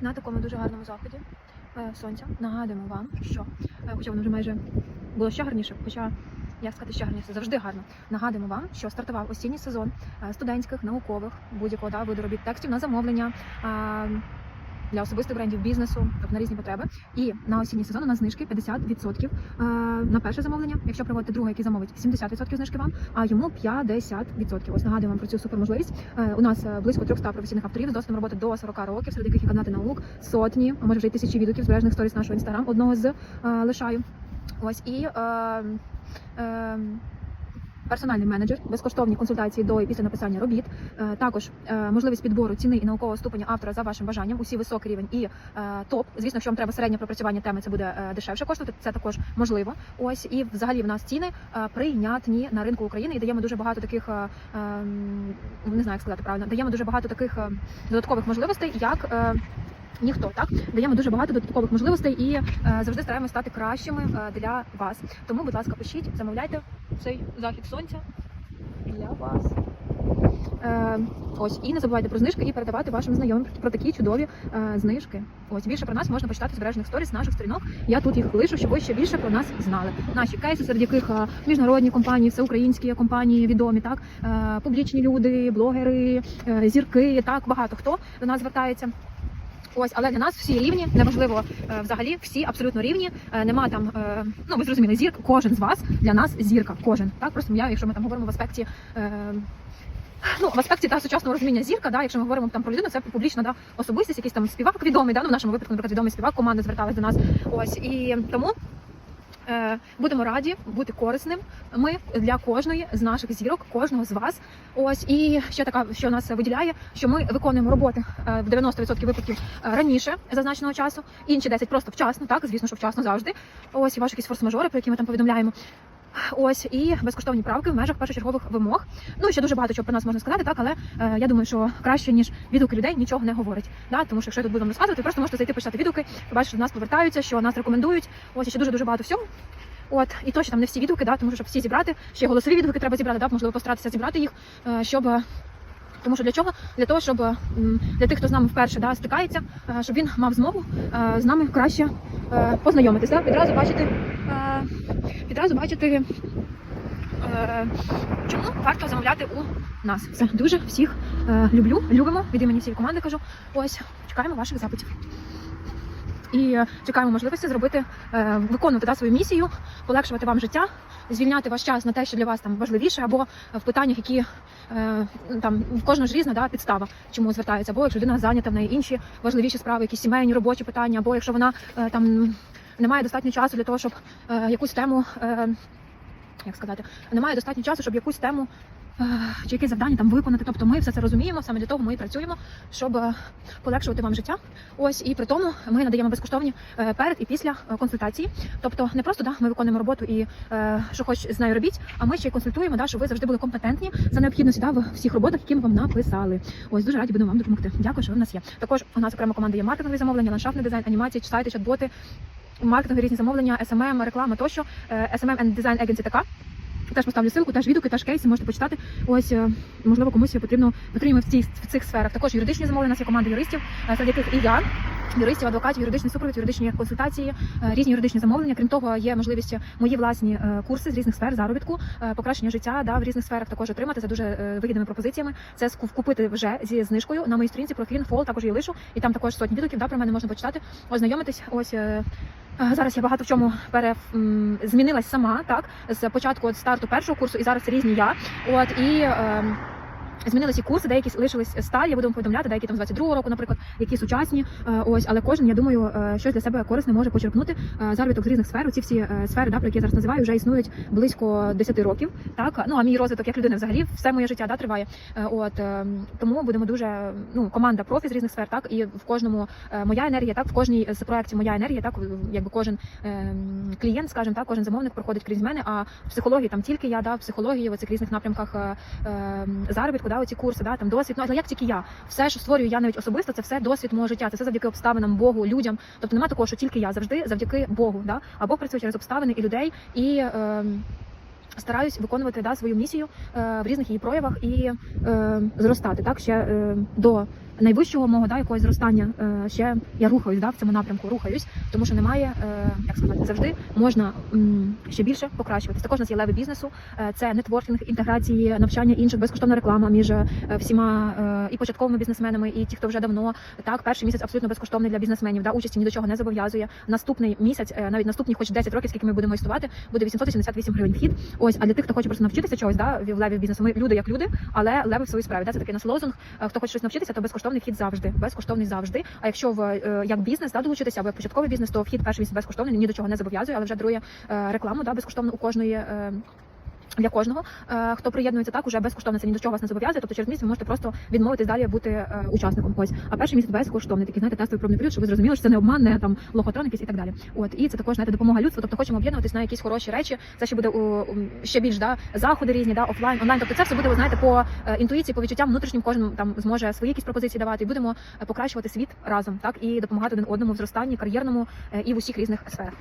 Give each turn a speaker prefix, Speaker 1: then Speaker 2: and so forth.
Speaker 1: На такому дуже гарному заході е, сонця нагадуємо вам, що е, хоча воно вже майже було ще гарніше, хоча як сказати, ще гарніше, завжди гарно. Нагадуємо вам, що стартував осінній сезон е, студентських, наукових, будь-якого да, виду робіт текстів на замовлення. Для особистих брендів бізнесу, тобто на різні потреби. І на осінній сезон у нас знижки 50% е, на перше замовлення. Якщо проводите друге, який замовить 70% знижки вам, а йому 50%. Ось нагадуємо вам про цю суперможливість. Е, У нас е, близько 300 професійних авторів з досвідом роботи до 40 років, серед яких є канати наук, сотні, а може вже й тисячі відгуків збережених сторіс нашого інстаграм, одного з лишаю. Ось і е, е, персональний менеджер, безкоштовні консультації до і після написання робіт. Е, також е, можливість підбору ціни і наукового ступеня автора за вашим бажанням. Усі високий рівень і е, топ. Звісно, якщо вам треба середнє пропрацювання теми, це буде дешевше коштувати. Це також можливо. Ось і взагалі в нас ціни прийнятні на ринку України і даємо дуже багато таких. ем, не знаю, як сказати правильно. Даємо дуже багато таких додаткових можливостей, як. Ніхто так даємо дуже багато додаткових можливостей і е, завжди стараємося стати кращими е, для вас. Тому, будь ласка, пишіть, замовляйте цей захід сонця для вас. Е, ось і не забувайте про знижки і передавати вашим знайомим про такі чудові е, знижки. Ось більше про нас можна почитати в збережених сторіс наших сторінок. Я тут їх лишу, щоб ви ще більше про нас знали. Наші кейси, серед яких е, міжнародні компанії, всеукраїнські компанії, відомі, так е, публічні люди, блогери, е, зірки, так багато хто до нас звертається. Ось, але для нас всі рівні, неважливо е, взагалі, всі абсолютно рівні. Е, нема там, е, ну ви зрозуміли, зірка, кожен з вас для нас зірка, кожен. Так, просто я, якщо ми там говоримо в аспекті. Ну, в аспекті та сучасного розуміння зірка, да, якщо ми говоримо там про людину, це публічна да, особистість, якийсь там співак відомий, да, ну, в нашому випадку, наприклад, відомий співак, команда зверталась до нас. Ось і тому будемо раді бути корисним. Ми для кожної з наших зірок, кожного з вас. Ось і ще така, що нас виділяє, що ми виконуємо роботи е, в 90% випадків е, раніше зазначеного часу, інші 10 просто вчасно, так звісно, що вчасно завжди. Ось і ваші якісь форс-мажори, про які ми там повідомляємо. Ось і безкоштовні правки в межах першочергових вимог. Ну ще дуже багато чого про нас можна сказати, так але е, я думаю, що краще ніж відгуки людей нічого не говорить. Да? Тому що якщо я тут буду вам розказувати, ви просто можете зайти почитати відгуки, побачити, що до нас повертаються, що нас рекомендують. Ось і ще дуже дуже багато всього. От і точно там не всі відгуки, да, тому що щоб всі зібрати, ще голосові відгуки треба зібрати, да, можливо, постаратися зібрати їх, е, щоб. е, Тому що для чого? Для того, щоб е, для тих, хто з нами вперше да, стикається, щоб він мав змогу з нами краще познайомитися, да, відразу бачити, відразу бачити, е, чому варто замовляти у нас. Все дуже всіх е, люблю, любимо від імені всієї команди. Кажу, ось чекаємо ваших запитів. І е, чекаємо можливості зробити, е, виконувати да, свою місію, полегшувати вам життя, звільняти ваш час на те, що для вас там важливіше, або в питаннях, які е, там в кожного ж різна да, підстава, чому звертається, або якщо людина зайнята в неї інші важливіші справи, якісь сімейні робочі питання, або якщо вона там не має достатньо часу для того, щоб е, якусь тему, е, як сказати, немає достатньо часу, щоб якусь тему. е, Чи якесь завдання там виконати, тобто ми все це розуміємо, саме для того ми і працюємо, щоб е, полегшувати вам життя. Ось і при тому ми надаємо безкоштовні е, перед і після е, консультації. Тобто не просто да, ми виконуємо роботу і е, що хоч з нею робіть, а ми ще й консультуємо, да, щоб ви завжди були компетентні за необхідності да, в всіх роботах, які ми вам написали. Ось дуже раді будемо вам допомогти. Дякую, що ви в нас є. Також у нас окрема команда є маркетингові замовлення, ландшафтний дизайн, анімації, сайти, чат-боти, маркетингові різні замовлення, SMM, реклама тощо, Е, SMM and Design Agency така. Теж поставлю ссылку, теж відгуки, теж кейси можете почитати. Ось е, можливо комусь потрібно потрібно в цих в цих сферах. Також юридичні замовлення. У нас є команда юристів, е, серед яких і я. Юристів, адвокатів, юридичний супровід, юридичні консультації, різні юридичні замовлення. Крім того, є можливість мої власні курси з різних сфер заробітку, покращення життя да, в різних сферах також отримати за дуже вигідними пропозиціями. Це купити вже зі знижкою на моїй сторінці профілін фол, також її лишу, і там також сотні відгуків. Да, про мене можна почитати, ознайомитись. Ось Зараз я багато в чому пере змінилась сама, так з початку от старту першого курсу, і зараз різні я. От і. ем, Змінилися курси, деякі лишились сталі, вам повідомляти, деякі там з 22-го року, наприклад, які сучасні. Е, Ось, але кожен, я думаю, е, щось для себе корисне може почерпнути. Е, Заробіток з різних сфер. Ці всі сфери, да, про які я зараз називаю, вже існують близько 10 років. Так, ну а мій розвиток як людини взагалі все моє життя да, триває. От тому будемо дуже ну команда профі з різних сфер, так і в кожному моя енергія, так в кожній з проєктів моя енергія, так якби кожен клієнт, скажімо так, кожен замовник проходить крізь мене. А в психології там тільки я, да, в психології в цих різних напрямках заробітку, да, оці курси, да, там досвід. Ну але як тільки я, все, що створюю я навіть особисто, це все досвід мого життя. Це все завдяки обставинам Богу, людям. Тобто немає такого, що тільки я завжди завдяки Богу. Да? А Бог працює через обставини і людей і. Е, Стараюсь виконувати да, свою місію е, в різних її проявах і е, зростати так ще е, до найвищого мого да, якогось зростання е, ще я рухаюсь да, в цьому напрямку, рухаюсь, тому що немає, е, як сказати, завжди можна ще більше покращуватись. Також у нас є леви бізнесу, е, це нетворкінг, інтеграції, навчання інших, безкоштовна реклама між всіма і початковими бізнесменами, і ті, хто вже давно. Так, перший місяць абсолютно безкоштовний для бізнесменів. Да, участі ні до чого не зобов'язує. Наступний місяць, навіть наступні, хоч 10 років, скільки ми будемо існувати, буде 888 гривень вхід. Ось, а для тих, хто хоче просто навчитися чогось, да, в леві бізнесу, ми люди як люди, але леви в своїй справі. Да, це такий наш лозунг. Хто хоче щось навчитися, то безкоштовний вхід завжди. Безкоштовний завжди. А якщо в е, як бізнес да, долучитися, або початковий бізнес, то вхід перший безкоштовний, ні до чого не зобов'язує, але вже дарує е, рекламу да, безкоштовно у кожної. Для кожного, Е, хто приєднується так, уже безкоштовно це ні до чого вас не зобов'язує. Тобто через місяць ви можете просто відмовитись далі бути е, учасником. Ось, а перший місяць безкоштовний, такий знаєте, тестовий пробний період, щоб ви зрозуміли, що це не обман, не там лохотрон і так далі. От і це також знаєте, допомога людству. Тобто хочемо об'єднуватись на якісь хороші речі. Це ще буде у, ще більш да заходи різні, да офлайн, онлайн. Тобто це все буде, ви знаєте, по е, інтуїції, по відчуттям внутрішнім. Кожен там зможе свої якісь пропозиції давати, і будемо покращувати світ разом, так і допомагати один одному в зростанні кар'єрному і в усіх різних сферах.